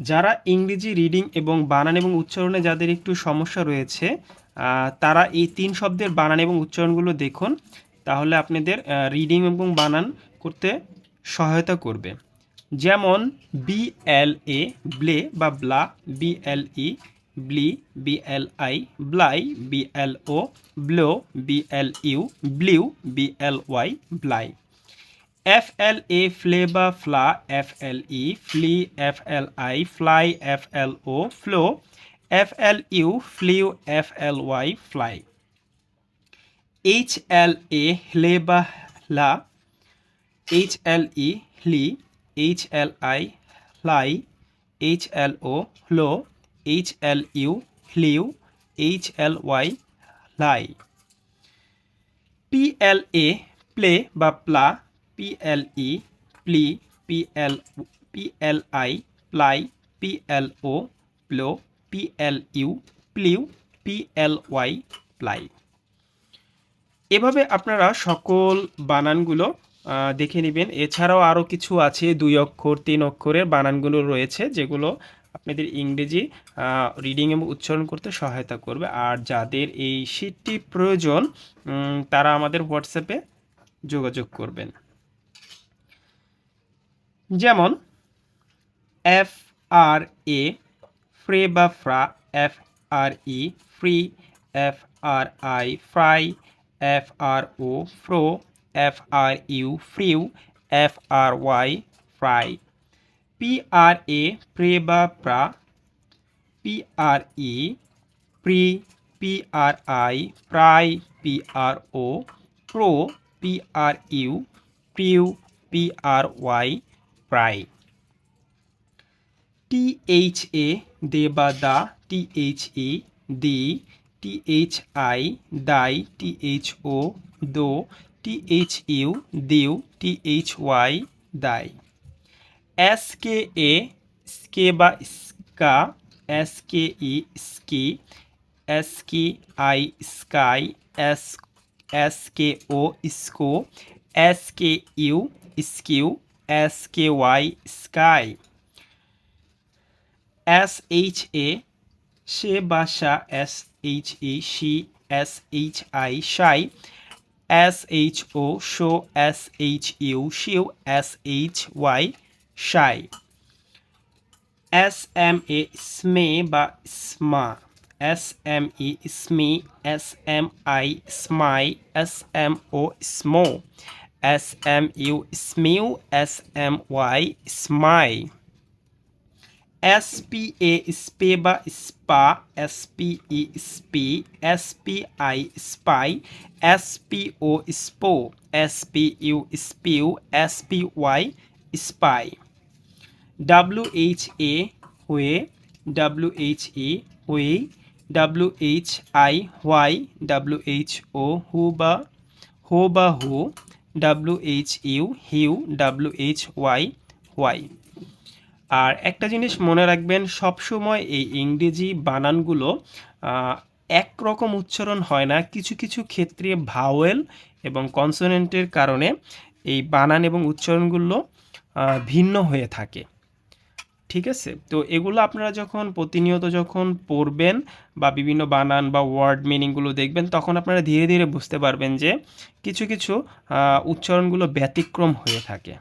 যারা ইংরেজি রিডিং এবং বানান এবং উচ্চারণে যাদের একটু সমস্যা রয়েছে তারা এই তিন শব্দের বানান এবং উচ্চারণগুলো দেখুন, তাহলে আপনাদের রিডিং এবং বানান করতে সহায়তা করবে। যেমন বি এল এ ব্লে বা ব্লা বি এল ই ব্লি বি এল আই ব্লাই বি এল ও ব্লো বি এল ইউ ব্লিউ B L Y ব্লাই F L এ ফ্লে বা ফ্লা F L E flea F L I fly F L O flow F L U flew F L Y fly H L A হ্লে বা Hla H L E হ্লি H L I হ্লাই H L O hello H L U হ্লিউ H L Y হ্লাই P L A play বা প্লা P L E প্লি P L P L I ply P L O প্লো P L U প্লিউ P L Y প্লাই এভাবে আপনারা সকল বানানগুলো দেখে নেবেন। এছাড়াও আরও কিছু আছে, দুই অক্ষর, তিন অক্ষরের বানানগুলো রয়েছে, যেগুলো আপনাদের ইংরেজি রিডিং এবং উচ্চারণ করতে সহায়তা করবে। আর যাদের এই শীটটি প্রয়োজন তারা আমাদের হোয়াটসঅ্যাপে যোগাযোগ করবেন। যেমন এফ আর এ ফ্রে বা ফ্রা এফ আর ই ফ্রি এফ আর আই ফ্রাই এফ আর ও ফ্রো এফ আর ইউ ফ্রিউ এফ আর ওয়াই ফ্রাই পি আর এ প্রে বা প্রা পি আর ই প্রি পি আর আই প্রাই পি আর ও প্রো পি আর ইউ প্রিউ পি আর ওয়াই প্রাই টি এইচ এ দে বা দা, টি এইচ ই দি, টি এইচ আই দাই, টি এইচ ও দো, টি এইচ ইউ দিউ টি এইচ ওয়াই দাই। এস কে এ, স্কে বা স্কা, এস কে ই স্কি, এস কি আই স্কাই, এস এস কে ও স্কো, এস কে ইউ স্কিউ এস কে ওয়াই স্কাই এস এইচ এ সে বাসা এস এইচ ই শি এস এইচ আই শাই এস এইচ ও শো এস এইচ ইউ শিউ এস এইচ ওয়াই শাই এস এম এ স্মে বা স্মা এস এম ই স্মি এস এম আই স্মাই S M O স্মো S M U স্মিউ S M Y স্মাই S P A স্পে বা spa S P E স্পি S P I spy S P O স্পো S P U স্পিউ S P Y spy W H A হয়ে W H E হয়ে W H I why W H O who বা হো বা হু W H U হিউ W H Y Y আর একটা জিনিস মনে রাখবেন, সবসময় এই ইংরেজি বানানগুলো একরকম উচ্চারণ হয় না। কিছু কিছু ক্ষেত্রে ভাওয়েল এবং কনসোনেন্টের কারণে এই বানান এবং উচ্চারণগুলো ভিন্ন হয়ে থাকে। ঠিক আছে? তো এগুলো আপনারা যখন প্রতিনিয়ত যখন পড়বেন বা বিভিন্ন বানান বা ওয়ার্ড মিনিংগুলো দেখবেন, তখন আপনারা ধীরে ধীরে বুঝতে পারবেন যে কিছু কিছু উচ্চারণগুলো ব্যতিক্রম হয়ে থাকে।